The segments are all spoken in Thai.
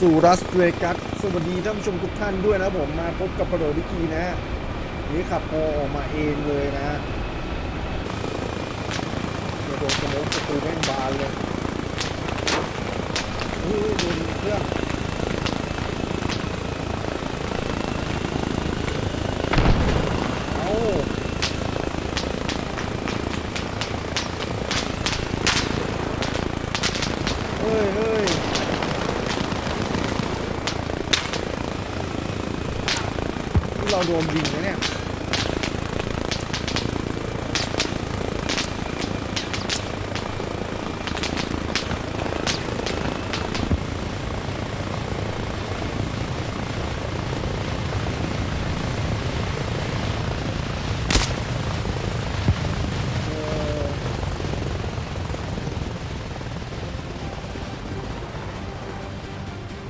สู่รัสเวกัสสวัสดีท่านผู้ชมทุกท่านด้วยนะผมมาพบกับประโดดิกีนะฮะนี่ขับโอออกมาเองเลยนะฮะเดี๋ยวโดนสโมประตูแม่งบานเลยอุ้ยดูเครื่องเอาเฮ้ยเฮ้ย นี่ เราโดนยิงนะเนี่ยเอ่อ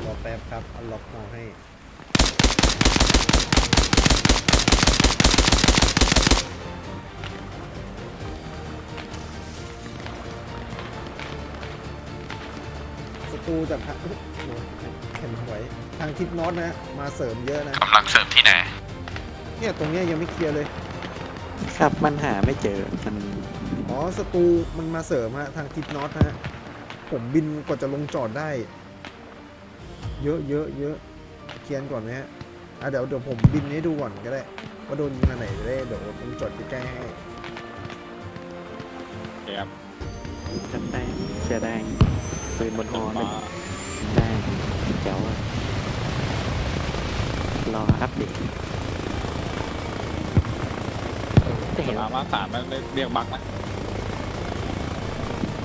รอแป๊บครับอันล็อกมาให้ ศัตรูจากทางอุ๊ยโดนแผ่นไหวทางทิศนอตนะ มาเสริมเยอะนะ กำลังเสริมที่ไหน เนี่ยตรงเนี้ยยังไม่เคลียร์เลย ครับมันหาไม่เจอมันอ๋อศัตรูมันมาเสริมฮะทางทิศนอตฮะ ผมบินกว่าจะลงจอดได้ เยอะเยอะเยอะเคลียร์ก่อนไหมฮะอะเดี๋ยวเดี๋ยวผมบินให้ดูก่อนก็ได้ ว่าโดนยิงอันไหนจะได้เดี๋ยวลงจอดใกล้ๆให้ครับจำได้เสื้อแดง ปืนบนหอหมานึ่งได้เจ๋วอะรอครับดิจะเห็นมามาสามมันเรียกบักนะ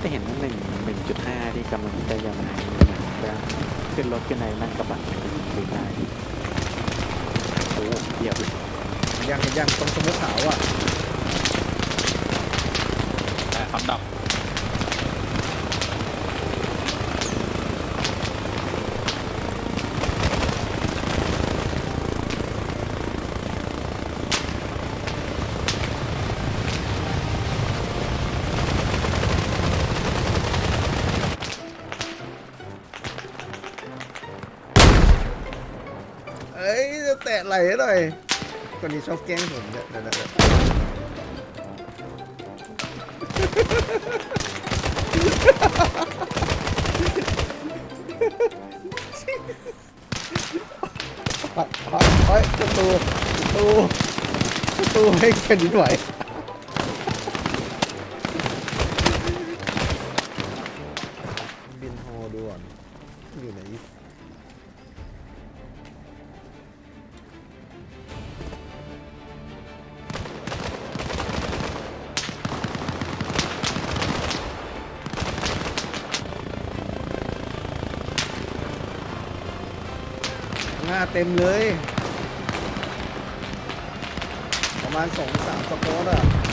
จะเห็นหนึ่งหนึ่งจุดห้าที่กำลังจะยังไงจะขึ้นรถขึ้นในนั่งกระบะปืนได้โอ้เหยียบเลยยังยังตรงสมุกขาวอะแต่คำดับะแตะไหลหน่อย คนนี้ชอบแกล้งผมเนี่ยเดี๋ยวเดี๋ยวเดี๋ยวไปไปไปประตูประตูประตูให้แผ่นดินไหว หน้าเต็มเลย ประมาณสองสามสกอตอะ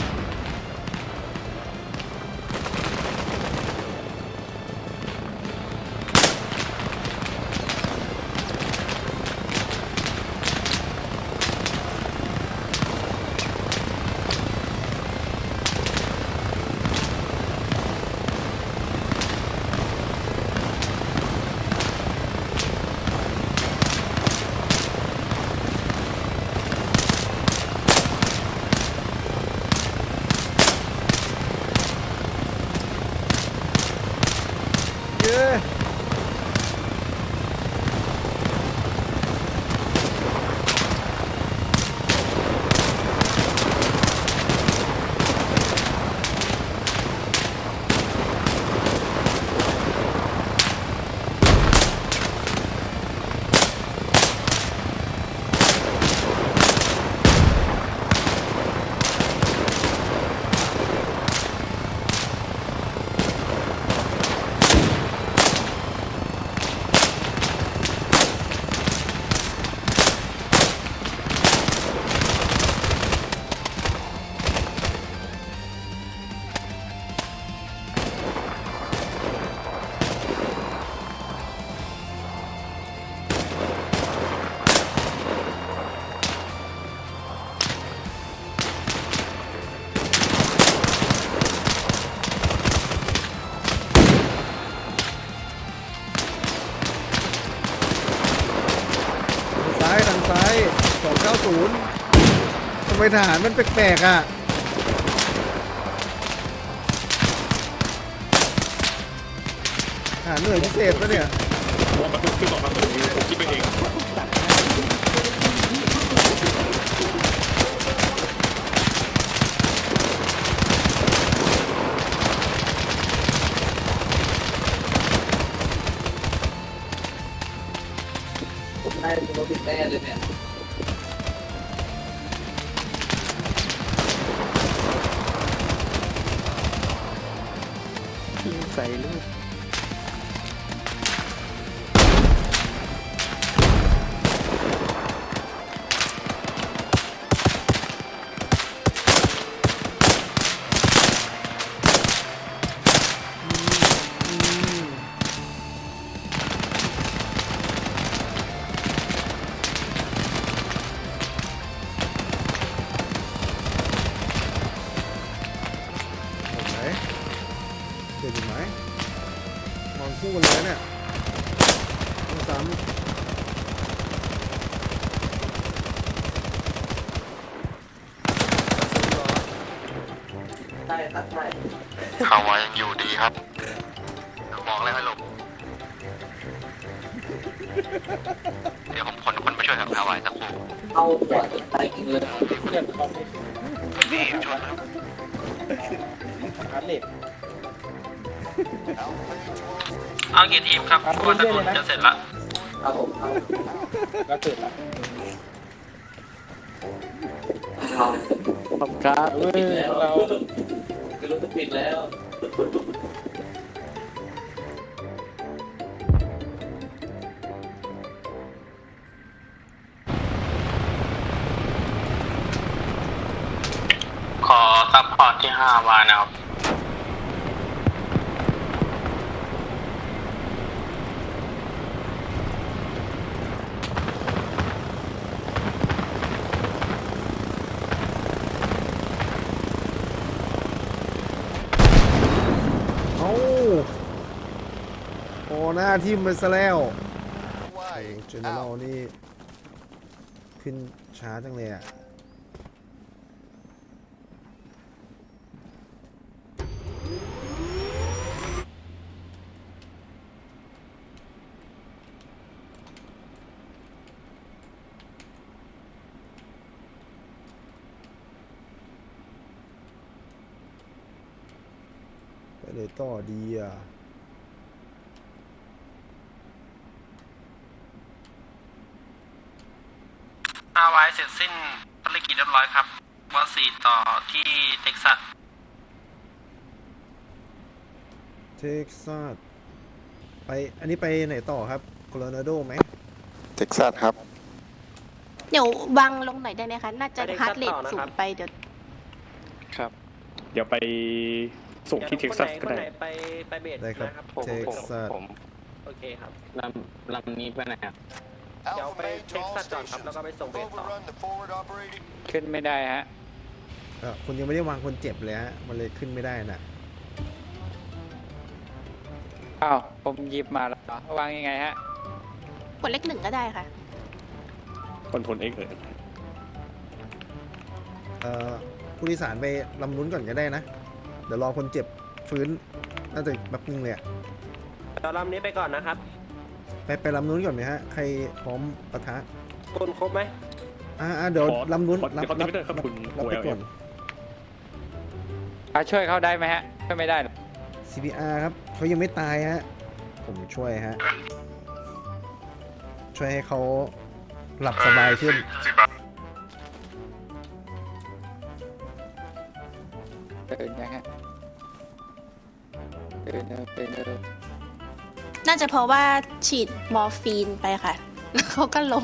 ทำไมทหารมันแปลกๆอะทหารหน่วยพิเศษปะเนี่ยวงประตูขึ้นสองครับผมคิดไปเองผมได้โรบินแน่เลยเนี่ย ใส่ลูก เห็นไหมนอนคู่กันเลยนะเนี่ยต้องซ้ำใช่ครับใช่ฮาวายยังอยู่ดีครับบอกเลยให้หลบเดี๋ยวผมคนคนไปช่วยครับฮาวายสักครู่เอาหัวจนตายจริงเลยนี่ช่วยครับเอากี่ทีมครับเพราะว่าถนนจะเสร็จละเอาผมเอาก็ตื่นละเอาขอบคุณครับเฮ้ยเราคือรถจะปิดแล้วขอซัพพอร์ตที่ห้าวานะครับ เอ้าโอ้ หน้าทิมไปซะแล้วเจเนอเรลนี่ขึ้นช้าจังเลยอะไปเลยต่อดีอะ ห้าวายเสร็จสิ้นภารกิจเรียบร้อยครับวอสีต่อที่เท็กซัส เท็กซัส ไป อันนี้ไปไหนต่อครับ โคโลราโดไหม เท็กซัสครับ เดี๋ยววางลงหน่อยได้ไหมคะ น่าจะไปเท็กซัฮาสร์ดเรทต่อนะครับสูงไปเดี๋ยวครับ เดี๋ยวไปส่งที่เท็กซัสก็ได้ ไปไปเบสได้ครับ นะครับเท็กซัสโอเคครับ ลำลำนี้ไปไหนครับ เดี๋ยวไปเท็กซัสก่อนครับแล้วก็ไปส่งเบสต่อขึ้นไม่ได้ฮะเอ่อคุณยังไม่ได้วางคนเจ็บเลยฮะ มันเลยขึ้นไม่ได้น่ะ อ้าวผมหยิบมาแล้วเหรอวางยังไงฮะกดเลขหนึ่งก็ได้ค่ะ คอนโทรลเอ็กเลยเอ่อผู้โดยสารไปลำนู้นก่อนก็ได้นะ เดี๋ยวรอคนเจ็บฟื้น น่าจะแบบนึงเลยอะ เดี๋ยวลำนี้ไปก่อนนะครับ ไปไปลำนู้นก่อนไหมฮะ ใครพร้อมปะทะคุณครบไหมอ่าอ่าเดี๋ยวขอลำนู้นขอรับขอรับติดไว้ด้วยครับคุณรับไป OLF ก่อน อะช่วยเขาได้ไหมฮะช่วยไม่ได้เหรอ CPR ครับเขายังไม่ตายฮะ ผมช่วยฮะ ช่วยให้เขาหลับสบายขึ้นเดินยังฮะเดินเดินเดินเดิน น่าจะเพราะว่าฉีดมอร์ฟีนไปค่ะเขาก็ลง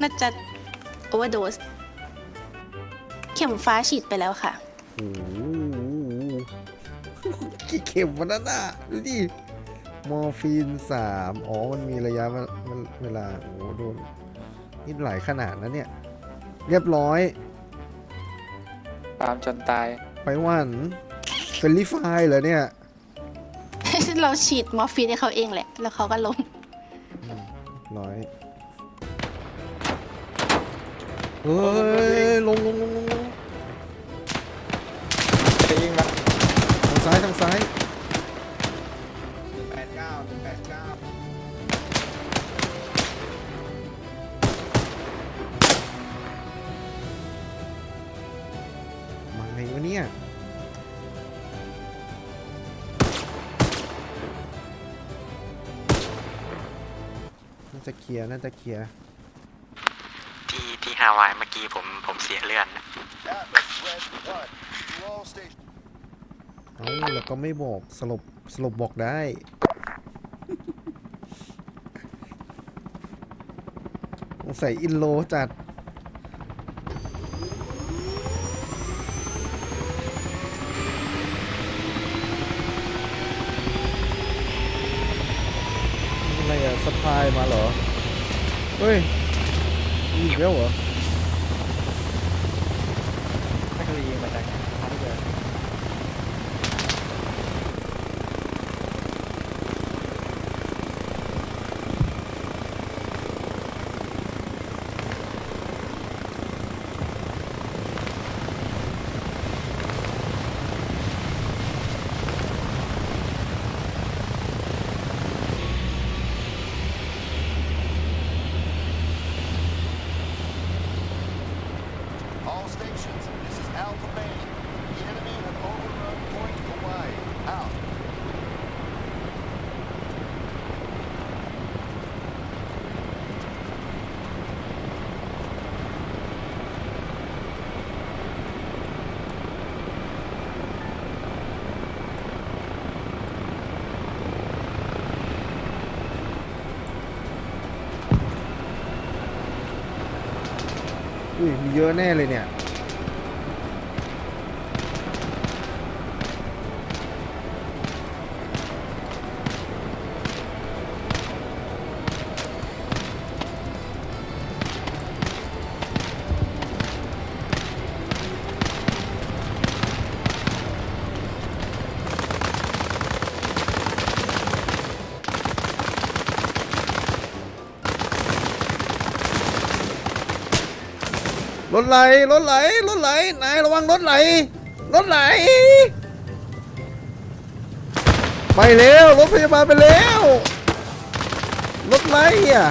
น่าจะโอเวอร์โดส เข็มฟ้าฉีดไปแล้วค่ะ โอ้โหกี่เข็มวันนั้นอะ ดูดิ มอร์ฟีนสามอ๋อ มันมีระยะเวลาเวลาโอ้โหโดนนี่หลายขนาดนะเนี่ย เรียบร้อย ตามจนตาย ไปหวันเฟลลี่ไฟเหรอเนี่ย เราฉีดมอร์ฟีนให้เขาเองแหละ แล้วเขาก็ลงร้อยเฮ้ยลงลงลงลงลงจะยิงมาทางซ้ายทางซ้ายแปดเก้าแปดเก้ามาไงวะเนี่ยาจะเคลียร์น่าจะเคลียร์ที่ที่ฮาวายเมื่อกี้ผมผมเสียเลือดนะเอ้าแล้วก็ไม่บอกสลบสลบบอกได้สงสัยอินโลจัด มาเหรอ เฮ้ยมีอีกแล้วเหรอ ถ้าเขายิงมาจากทางเดิน All stations, this is Alpha Maine. The enemy have overrun Point Hawaii. Out. อุ้ยมี เยอะแน่เลยเนี่ย ถไหลรถไหลรถไหลนายระวังรถไหลรถไหล ไปเร็วรถพยาบาลไปแล้วรถไหลอะ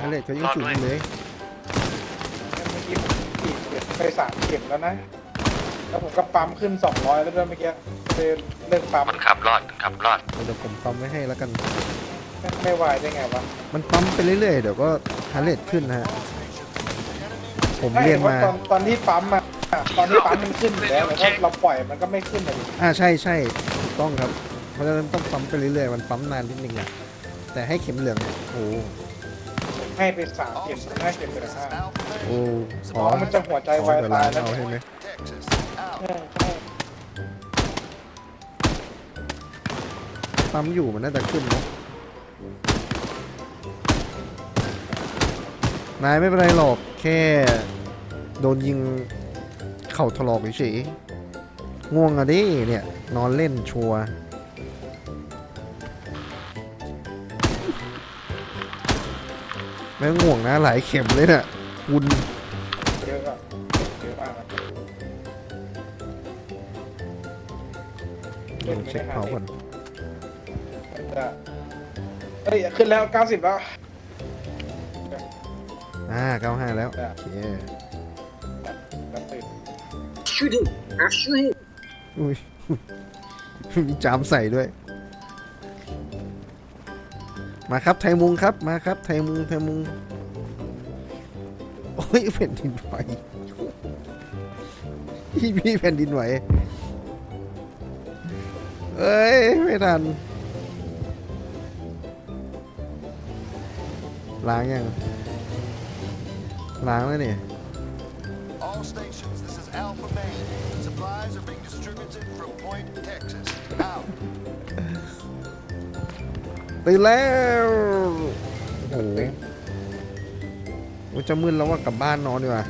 อะไรเขายังสูงเลยเมื่อกี้ผมขีดไปสามเข็มแล้วนะ แล้วผมก็ปั๊มขึ้นสองร้อยแล้วด้วยเมื่อกี้เลยเลิกปั๊มมันขับรอดมันขับรอดเดี๋ยวผมปั๊มไว้ให้แล้วกัน ไม่ไม่ไหวได้ไงวะมันปั๊มไปเรื่อยๆ เดี๋ยวก็ฮาร์เรทขึ้นนะฮะ ผมเรียนมา ตอนตอนที่ปั๊มอะตอนที่ปั๊มมันขึ้นอยู่แล้วแต่ถ้าเราปล่อยมันก็ไม่ขึ้นเลยอ่าใช่ใช่ถูกต้องครับ เพราะฉะนั้นต้องปั๊มไปเรื่อยๆ มันปั๊มนานนิดนึงอะแต่ให้เข็มเหลืองเนี่ยโอ้ให้ไปสามเข็มให้เข็มไปห้าโอ้อ๋ออ๋อมันจะหัวใจอ๋อวายเดี๋ยวตาล้ายงแล้วเอาให้ไหม ปั๊มอยู่มันน่าจะขึ้นเนะนายไม่เป็นไรหรอกแค่ โดนยิงเข่าถลอกเฉยง่วงอะดิเนี่ย นอนเล่นชัวร์แม่ง่วงนะหลายเข็มเลยเนี่ยคุณ จะเฮ้ยขึ้นแล้วเก้าสิบแล้ว อ่าเก้าห้าแล้ว โอเคแล้วตื่นอุ้ยมีจามใส่ด้วย มาครับไทยมุงครับ มาครับไทยมุงไทยมุง โอ้ยแผ่นดินไหวพี่พี่แผ่นดินไหวเอ้ย ไม่ทัน ล้างยัง ล้างแล้วเนี่ย All stations, this is Alpha Maine. Supplies are being distributed from Point, Texas. Out. ตื่นแล้วโอ้โหจะมึนแล้วว่ากลับบ้านนอนดีกว่า